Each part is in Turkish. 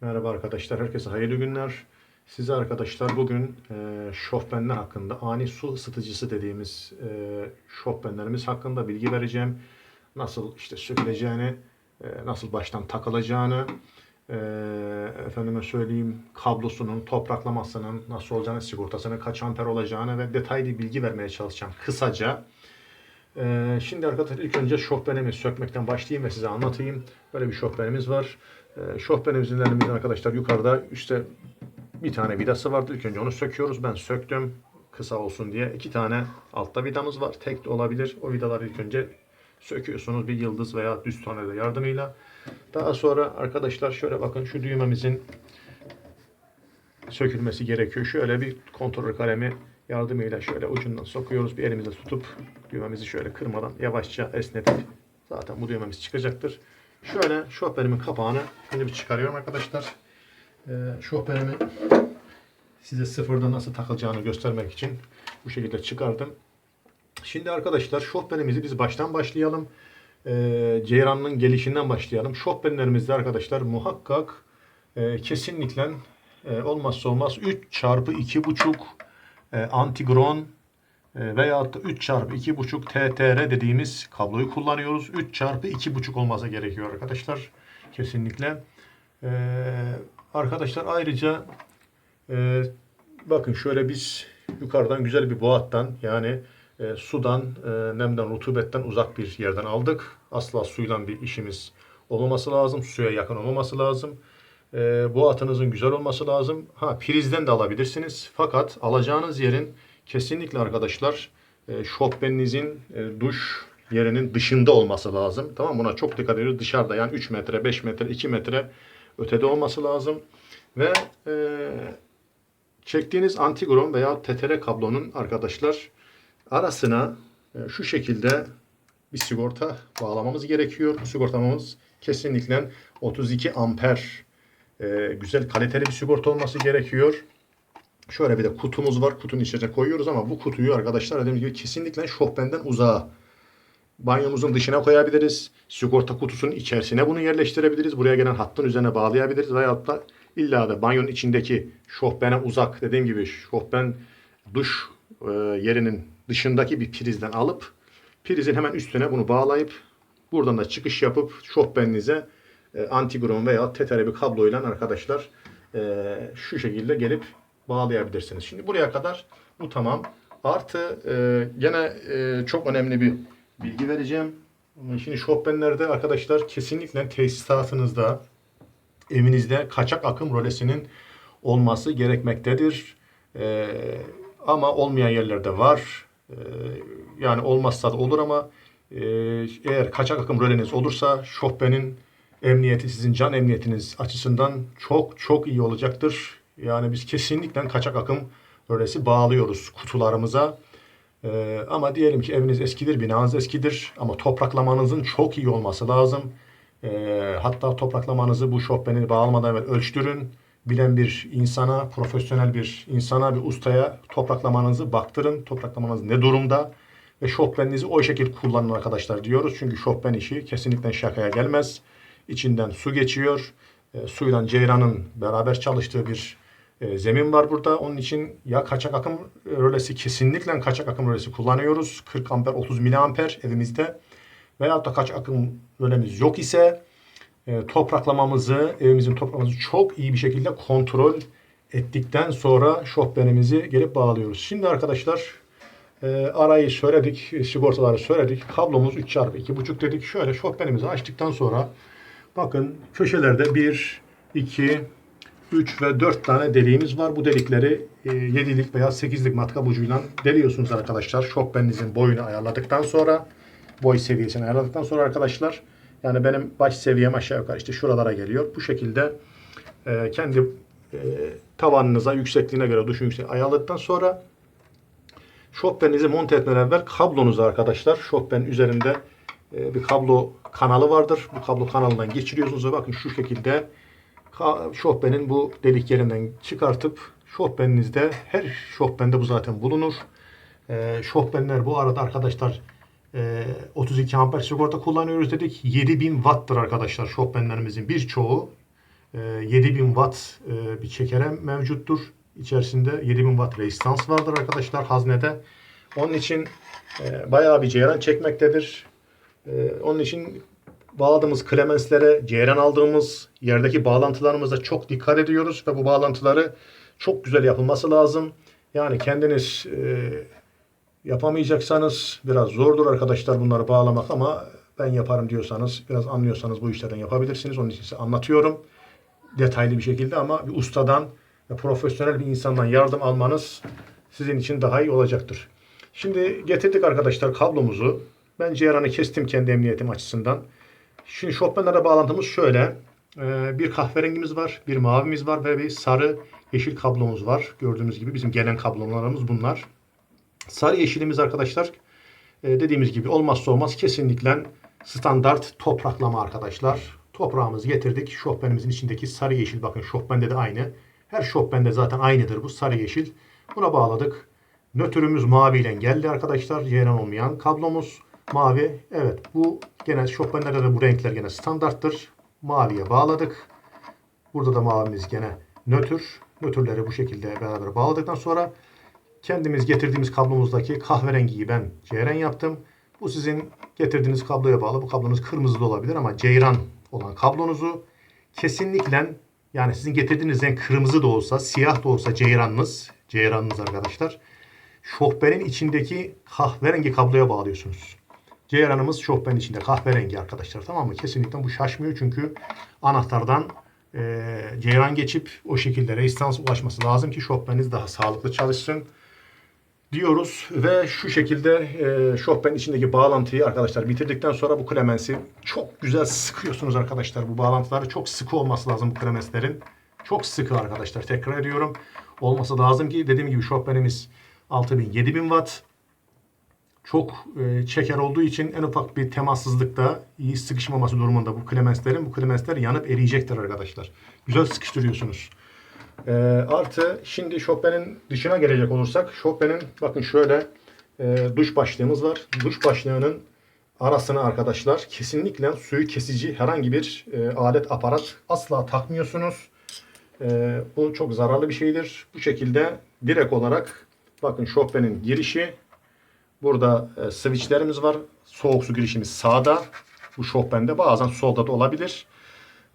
Merhaba arkadaşlar, herkese hayırlı günler. Size arkadaşlar bugün e, şofbenler hakkında, ani su ısıtıcısı dediğimiz e, şofbenlerimiz hakkında bilgi vereceğim. Nasıl işte söküleceğini, e, nasıl baştan takılacağını, e, efendime söyleyeyim kablosunun, topraklamasının nasıl olacağını, sigortasının kaç amper olacağını ve detaylı bilgi vermeye çalışacağım kısaca. Ee, şimdi arkadaşlar ilk önce şofbenimi sökmekten başlayayım ve size anlatayım. Böyle bir şofbenimiz var. Ee, şofbenimizin elimizde arkadaşlar yukarıda üstte bir tane vidası vardı. İlk önce onu söküyoruz. Ben söktüm kısa olsun diye. iki tane altta vidamız var. Tek de olabilir. O vidaları ilk önce söküyorsunuz bir yıldız veya düz tornavida yardımıyla. Daha sonra arkadaşlar şöyle bakın şu düğmemizin sökülmesi gerekiyor. Şöyle bir kontrol kalemi yardımıyla şöyle ucundan sokuyoruz. Bir elimizle tutup düğmemizi şöyle kırmadan yavaşça esnetip zaten bu düğmemiz çıkacaktır. Şöyle şofbenimin kapağını şimdi bir çıkarıyorum arkadaşlar. Ee, şofbenimi size sıfırda nasıl takılacağını göstermek için bu şekilde çıkardım. Şimdi arkadaşlar şofbenimizi biz baştan başlayalım. Ee, ceyranın gelişinden başlayalım. Şofbenlerimizde arkadaşlar muhakkak e, kesinlikle e, olmazsa olmaz 3 çarpı 2,5 e, antigron e, veyahut da 3 çarpı 2,5 TTR dediğimiz kabloyu kullanıyoruz. 3 çarpı 2,5 olması gerekiyor arkadaşlar. Kesinlikle. E, arkadaşlar ayrıca e, bakın şöyle biz yukarıdan güzel bir boğattan yani e, sudan, e, nemden, rutubetten uzak bir yerden aldık. Asla suyla bir işimiz olmaması lazım. Suya yakın olmaması lazım. E, bu atınızın güzel olması lazım. Ha prizden de alabilirsiniz. Fakat alacağınız yerin kesinlikle arkadaşlar e, şofbeninizin e, duş yerinin dışında olması lazım. Tamam? Buna çok dikkat ediyoruz. Dışarıda yani 3 metre, 5 metre, 2 metre ötede olması lazım. Ve e, çektiğiniz antigron veya tetere kablonun arkadaşlar arasına e, şu şekilde bir sigorta bağlamamız gerekiyor. Bu sigortamamız kesinlikle 32 amper e, güzel kaliteli bir sigorta olması gerekiyor. Şöyle bir de kutumuz var. Kutunun içine koyuyoruz ama bu kutuyu arkadaşlar dediğim gibi kesinlikle şofbenden uzağa banyomuzun dışına koyabiliriz. Sigorta kutusunun içerisine bunu yerleştirebiliriz. Buraya gelen hattın üzerine bağlayabiliriz. Veyahut da illa da banyonun içindeki şofbene uzak dediğim gibi şofben duş e, yerinin dışındaki bir prizden alıp prizin hemen üstüne bunu bağlayıp buradan da çıkış yapıp şofbeninize e, antigron veya tetere bir kabloyla arkadaşlar e, şu şekilde gelip bağlayabilirsiniz. Şimdi buraya kadar bu tamam. Artı e, gene e, çok önemli bir bilgi vereceğim. Şimdi şofbenlerde arkadaşlar kesinlikle tesisatınızda evinizde kaçak akım rölesinin olması gerekmektedir. E, ama olmayan yerlerde var. E, yani olmazsa da olur ama e, eğer kaçak akım röleniz olursa şofbenin emniyeti sizin can emniyetiniz açısından çok çok iyi olacaktır. Yani biz kesinlikle kaçak akım rölesi bağlıyoruz kutularımıza. Ee, ama diyelim ki eviniz eskidir, binanız eskidir ama topraklamanızın çok iyi olması lazım. Ee, hatta topraklamanızı bu şofbeni bağlamadan evvel ölçtürün. Bilen bir insana, profesyonel bir insana, bir ustaya topraklamanızı baktırın. Topraklamanız ne durumda? Ve şofbeninizi o şekilde kullanın arkadaşlar diyoruz. Çünkü şofben işi kesinlikle şakaya gelmez. İçinden su geçiyor. E, suyla ceyranın beraber çalıştığı bir e, zemin var burada. Onun için ya kaçak akım rölesi kesinlikle kaçak akım rölesi kullanıyoruz. 40 amper 30 miliamper evimizde. Veyahut da kaçak akım rölemiz yok ise e, topraklamamızı, evimizin topraklamamızı çok iyi bir şekilde kontrol ettikten sonra şofbenimizi gelip bağlıyoruz. Şimdi arkadaşlar e, arayı söyledik, sigortaları söyledik. Kablomuz 3 çarpı 2,5 dedik. Şöyle şofbenimizi açtıktan sonra bakın köşelerde 1, 2, 3 ve 4 tane deliğimiz var. Bu delikleri e, 7'lik veya 8'lik matkap ucuyla deliyorsunuz arkadaşlar. Şofbeninizin boyunu ayarladıktan sonra boy seviyesini ayarladıktan sonra arkadaşlar yani benim baş seviyem aşağı yukarı işte şuralara geliyor. Bu şekilde e, kendi e, tavanınıza yüksekliğine göre duşun yüksekliğini ayarladıktan sonra şofbeninizi monte etmeden evvel kablonuzu arkadaşlar şofben üzerinde e, bir kablo kanalı vardır. Bu kablo kanalından geçiriyorsunuz ve bakın şu şekilde şofbenin bu delik yerinden çıkartıp şofbeninizde her şofbende bu zaten bulunur. E, şofbenler bu arada arkadaşlar e, 32 amper sigorta kullanıyoruz dedik. 7000 watt'tır arkadaşlar şofbenlerimizin birçoğu. e, 7000 watt e, bir çekerem mevcuttur. İçerisinde 7000 watt rezistans vardır arkadaşlar haznede. Onun için e, bayağı bir ceyran çekmektedir. E, onun için bağladığımız klemenslere, ceyran aldığımız yerdeki bağlantılarımıza çok dikkat ediyoruz ve bu bağlantıları çok güzel yapılması lazım. Yani kendiniz e, yapamayacaksanız biraz zordur arkadaşlar bunları bağlamak ama ben yaparım diyorsanız, biraz anlıyorsanız bu işlerden yapabilirsiniz. Onun için size anlatıyorum detaylı bir şekilde ama bir ustadan ve profesyonel bir insandan yardım almanız sizin için daha iyi olacaktır. Şimdi getirdik arkadaşlar kablomuzu. Ben ceyranı kestim kendi emniyetim açısından. Şimdi Chopin'lere bağlantımız şöyle. Ee, bir kahverengimiz var, bir mavimiz var ve bir sarı yeşil kablomuz var. Gördüğünüz gibi bizim gelen kablolarımız bunlar. Sarı yeşilimiz arkadaşlar e, dediğimiz gibi olmazsa olmaz kesinlikle standart topraklama arkadaşlar. Toprağımızı getirdik. Chopin'imizin içindeki sarı yeşil bakın Chopin'de de aynı. Her Chopin'de zaten aynıdır bu sarı yeşil. Buna bağladık. Nötrümüz mavi ile geldi arkadaşlar. Ceyran olmayan kablomuz mavi. Evet bu gene Chopin'lerde de bu renkler gene standarttır. Maviye bağladık. Burada da mavimiz gene nötr. Nötrleri bu şekilde beraber bağladıktan sonra kendimiz getirdiğimiz kablomuzdaki kahverengiyi ben ceyran yaptım. Bu sizin getirdiğiniz kabloya bağlı. Bu kablonuz kırmızı da olabilir ama ceyran olan kablonuzu kesinlikle yani sizin getirdiğiniz renk kırmızı da olsa, siyah da olsa ceyranınız, ceyranınız arkadaşlar. Şofbenin içindeki kahverengi kabloya bağlıyorsunuz. Ceyranımız şofbenin içinde kahverengi arkadaşlar tamam mı? Kesinlikle bu şaşmıyor çünkü anahtardan e, ceyran geçip o şekilde rezistans ulaşması lazım ki şofbeniniz daha sağlıklı çalışsın diyoruz ve şu şekilde e, Chopin içindeki bağlantıyı arkadaşlar bitirdikten sonra bu klemensi çok güzel sıkıyorsunuz arkadaşlar. Bu bağlantıları çok sıkı olması lazım bu klemenslerin. Çok sıkı arkadaşlar tekrar ediyorum. Olması lazım ki dediğim gibi Chopin'imiz 6000-7000 watt. Çok e, çeker olduğu için en ufak bir temassızlıkta iyi sıkışmaması durumunda bu klemenslerin bu klemensler yanıp eriyecektir arkadaşlar. Güzel sıkıştırıyorsunuz. E, artı şimdi Chopin'in dışına gelecek olursak Chopin'in bakın şöyle e, duş başlığımız var. Duş başlığının arasına arkadaşlar kesinlikle suyu kesici herhangi bir e, alet aparat asla takmıyorsunuz. E, bu çok zararlı bir şeydir. Bu şekilde direkt olarak bakın Chopin'in girişi burada e, switchlerimiz var. Soğuk su girişimiz sağda. Bu Chopin'de bazen solda da olabilir.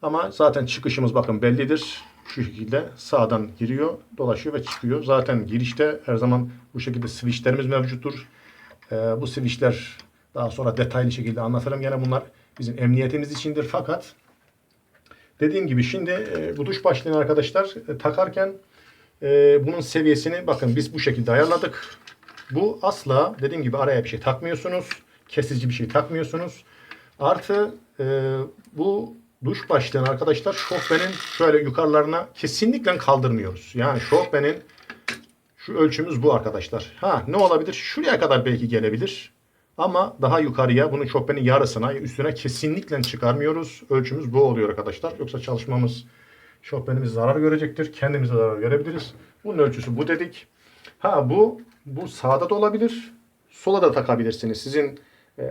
Ama zaten çıkışımız bakın bellidir. Şu şekilde sağdan giriyor, dolaşıyor ve çıkıyor. Zaten girişte her zaman bu şekilde switchlerimiz mevcuttur. Ee, bu switchler daha sonra detaylı şekilde anlatırım. Gene bunlar bizim emniyetimiz içindir. Fakat dediğim gibi şimdi e, bu duş başlığını arkadaşlar e, takarken e, bunun seviyesini bakın biz bu şekilde ayarladık. Bu asla dediğim gibi araya bir şey takmıyorsunuz. Kesici bir şey takmıyorsunuz. Artı e, bu duş başlığını arkadaşlar şofbenin şöyle yukarılarına kesinlikle kaldırmıyoruz. Yani şofbenin şu ölçümüz bu arkadaşlar. Ha ne olabilir? Şuraya kadar belki gelebilir. Ama daha yukarıya bunun şofbenin yarısına üstüne kesinlikle çıkarmıyoruz. Ölçümüz bu oluyor arkadaşlar. Yoksa çalışmamız şofbenimiz zarar görecektir. Kendimize zarar görebiliriz. Bunun ölçüsü bu dedik. Ha bu bu sağda da olabilir. Sola da takabilirsiniz. Sizin e,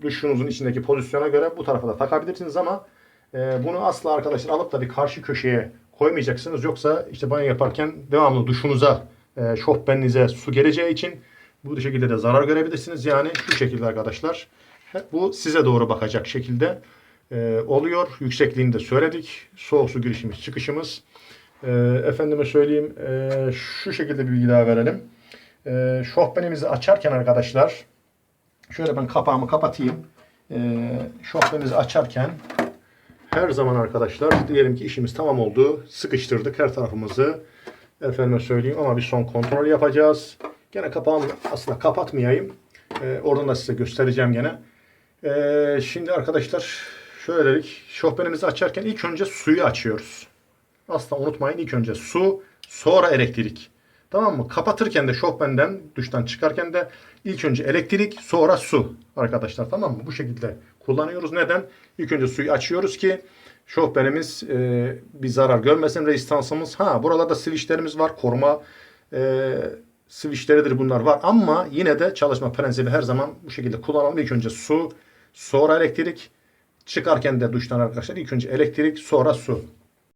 duşunuzun içindeki pozisyona göre bu tarafa da takabilirsiniz ama e, bunu asla arkadaşlar alıp da bir karşı köşeye koymayacaksınız. Yoksa işte banyo yaparken devamlı duşunuza, e, şofbeninize su geleceği için bu şekilde de zarar görebilirsiniz. Yani şu şekilde arkadaşlar. Bu size doğru bakacak şekilde e, oluyor. Yüksekliğini de söyledik. Soğuk su girişimiz, çıkışımız. E, efendime söyleyeyim e, şu şekilde bir bilgi daha verelim. E, şofbenimizi açarken arkadaşlar şöyle ben kapağımı kapatayım. E, şofbenimizi açarken her zaman arkadaşlar diyelim ki işimiz tamam oldu. Sıkıştırdık her tarafımızı. Efendime söyleyeyim ama bir son kontrol yapacağız. Gene kapağımı aslında kapatmayayım. Ee, oradan da size göstereceğim gene. Ee, şimdi arkadaşlar şöyle dedik. Şofbenimizi açarken ilk önce suyu açıyoruz. Asla unutmayın ilk önce su sonra elektrik. Tamam mı? Kapatırken de şofbenden duştan çıkarken de ilk önce elektrik sonra su arkadaşlar tamam mı? Bu şekilde kullanıyoruz. Neden? İlk önce suyu açıyoruz ki şofbenimiz e, bir zarar görmesin rezistansımız. Ha buralarda switchlerimiz var. Koruma e, switchleridir bunlar var ama yine de çalışma prensibi her zaman bu şekilde kullanalım. İlk önce su sonra elektrik çıkarken de duştan arkadaşlar ilk önce elektrik sonra su.